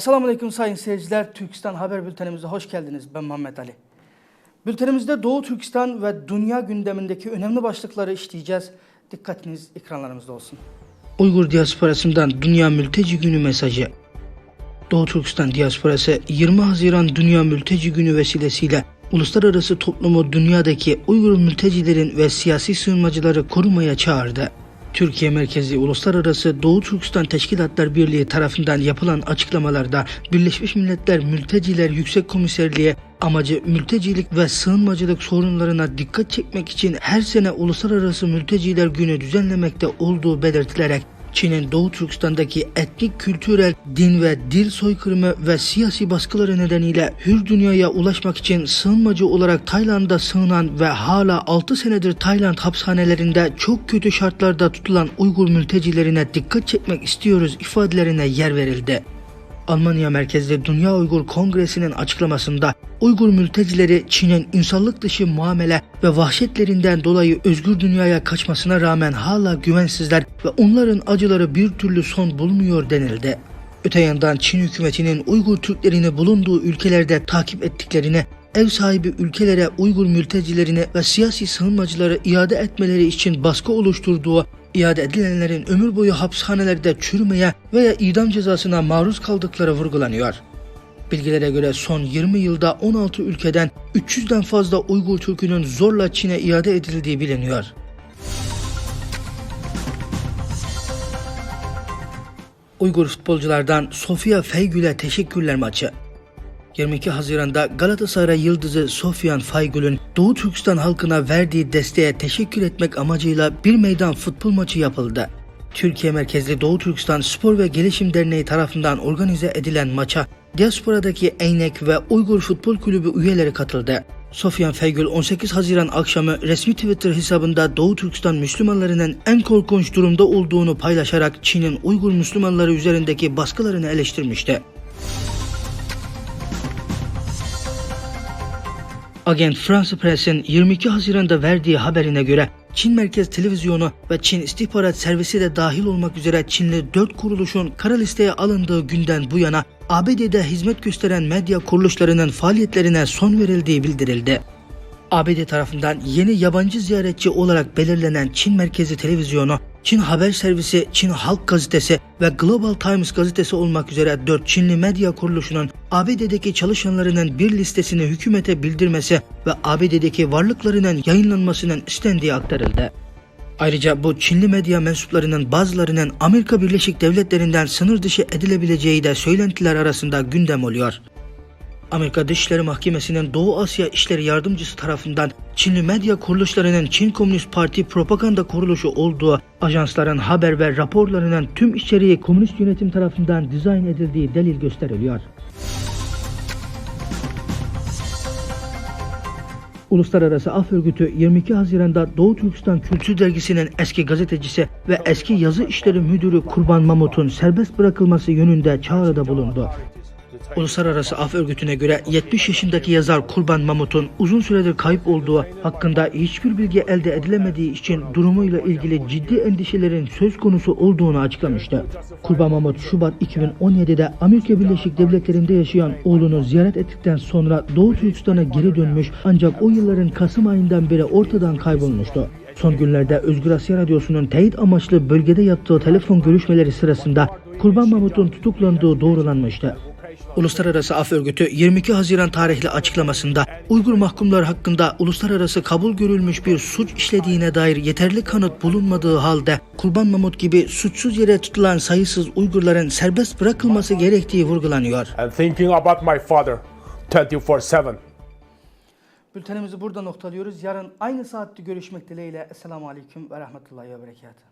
Esselamu Aleyküm sayın seyirciler. Türkistan Haber Bültenimize hoş geldiniz. Ben Muhammed Ali. Bültenimizde Doğu Türkistan ve dünya gündemindeki önemli başlıkları işleyeceğiz. Dikkatiniz ekranlarımızda olsun. Uygur diasporasından Dünya Mülteci Günü mesajı. Doğu Türkistan diasporası 20 Haziran Dünya Mülteci Günü vesilesiyle uluslararası toplumu dünyadaki Uygur mültecilerin ve siyasi sığınmacıları korumaya çağırdı. Türkiye merkezi Uluslararası Doğu Türkistan Teşkilatlar Birliği tarafından yapılan açıklamalarda Birleşmiş Milletler Mülteciler Yüksek Komiserliği amacı mültecilik ve sığınmacılık sorunlarına dikkat çekmek için her sene Uluslararası Mülteciler Günü düzenlemekte olduğu belirtilerek Çin'in Doğu Türkistan'daki etnik, kültürel, din ve dil soykırımı ve siyasi baskıları nedeniyle hür dünyaya ulaşmak için sığınmacı olarak Tayland'a sığınan ve hala 6 senedir Tayland hapishanelerinde çok kötü şartlarda tutulan Uygur mültecilerine dikkat çekmek istiyoruz ifadelerine yer verildi. Almanya merkezli Dünya Uygur Kongresi'nin açıklamasında Uygur mültecileri Çin'in insanlık dışı muamele ve vahşetlerinden dolayı özgür dünyaya kaçmasına rağmen hala güvensizler ve onların acıları bir türlü son bulmuyor denildi. Öte yandan Çin hükümetinin Uygur Türklerini bulunduğu ülkelerde takip ettiklerini, ev sahibi ülkelere Uygur mültecilerini ve siyasi sığınmacıları iade etmeleri için baskı oluşturduğu iade edilenlerin ömür boyu hapishanelerde çürümeye veya idam cezasına maruz kaldıkları vurgulanıyor. Bilgilere göre son 20 yılda 16 ülkeden 300'den fazla Uygur Türk'ünün zorla Çin'e iade edildiği biliniyor. Uygur futbolculardan Sofia Feygül'e teşekkürler maçı. 22 Haziran'da Galatasaray yıldızı Sofyan Faygül'ün Doğu Türkistan halkına verdiği desteğe teşekkür etmek amacıyla bir meydan futbol maçı yapıldı. Türkiye merkezli Doğu Türkistan Spor ve Gelişim Derneği tarafından organize edilen maça diasporadaki Eynek ve Uygur Futbol Kulübü üyeleri katıldı. Sofyan Feygül 18 Haziran akşamı resmi Twitter hesabında Doğu Türkistan Müslümanlarının en korkunç durumda olduğunu paylaşarak Çin'in Uygur Müslümanları üzerindeki baskılarını eleştirmişti. Agent France Press'in 22 Haziran'da verdiği haberine göre Çin Merkez Televizyonu ve Çin İstihbarat Servisi de dahil olmak üzere Çinli 4 kuruluşun kara listeye alındığı günden bu yana ABD'de hizmet gösteren medya kuruluşlarının faaliyetlerine son verildiği bildirildi. ABD tarafından yeni yabancı ziyaretçi olarak belirlenen Çin Merkezi Televizyonu, Çin Haber Servisi, Çin Halk Gazetesi ve Global Times gazetesi olmak üzere 4 Çinli medya kuruluşunun ABD'deki çalışanlarının bir listesini hükümete bildirmesi ve ABD'deki varlıklarının yayınlanmasının istendiği aktarıldı. Ayrıca bu Çinli medya mensuplarının bazılarının Amerika Birleşik Devletleri'nden sınır dışı edilebileceği de söylentiler arasında gündem oluyor. Amerika Dışişleri Mahkemesi'nin Doğu Asya İşleri Yardımcısı tarafından Çinli medya kuruluşlarının Çin Komünist Parti propaganda kuruluşu olduğu ajansların haber ve raporlarının tüm içeriği komünist yönetim tarafından dizayn edildiği delil gösteriliyor. Uluslararası Af Örgütü 22 Haziran'da Doğu Türkistan Kültür Dergisi'nin eski gazetecisi ve eski yazı işleri müdürü Kurban Mamut'un serbest bırakılması yönünde çağrıda bulundu. Uluslararası Af Örgütü'ne göre 70 yaşındaki yazar Kurban Mamut'un uzun süredir kayıp olduğu hakkında hiçbir bilgi elde edilemediği için durumuyla ilgili ciddi endişelerin söz konusu olduğunu açıklamıştı. Kurban Mamut Şubat 2017'de Amerika Birleşik Devletleri'nde yaşayan oğlunu ziyaret ettikten sonra Doğu Türkistan'a geri dönmüş ancak o yılların Kasım ayından beri ortadan kaybolmuştu. Son günlerde Özgür Asya Radyosu'nun teyit amaçlı bölgede yaptığı telefon görüşmeleri sırasında Kurban Mamut'un tutuklandığı doğrulanmıştı. Uluslararası Af Örgütü 22 Haziran tarihli açıklamasında Uygur mahkumlar hakkında uluslararası kabul görülmüş bir suç işlediğine dair yeterli kanıt bulunmadığı halde Kurban Mamut gibi suçsuz yere tutulan sayısız Uygurların serbest bırakılması gerektiği vurgulanıyor. and thinking about my father 24/7. Bültenimizi burada noktalıyoruz. Yarın aynı saatte görüşmek dileğiyle. Esselamu Aleyküm ve Rahmetullahi ve Berekatuhu.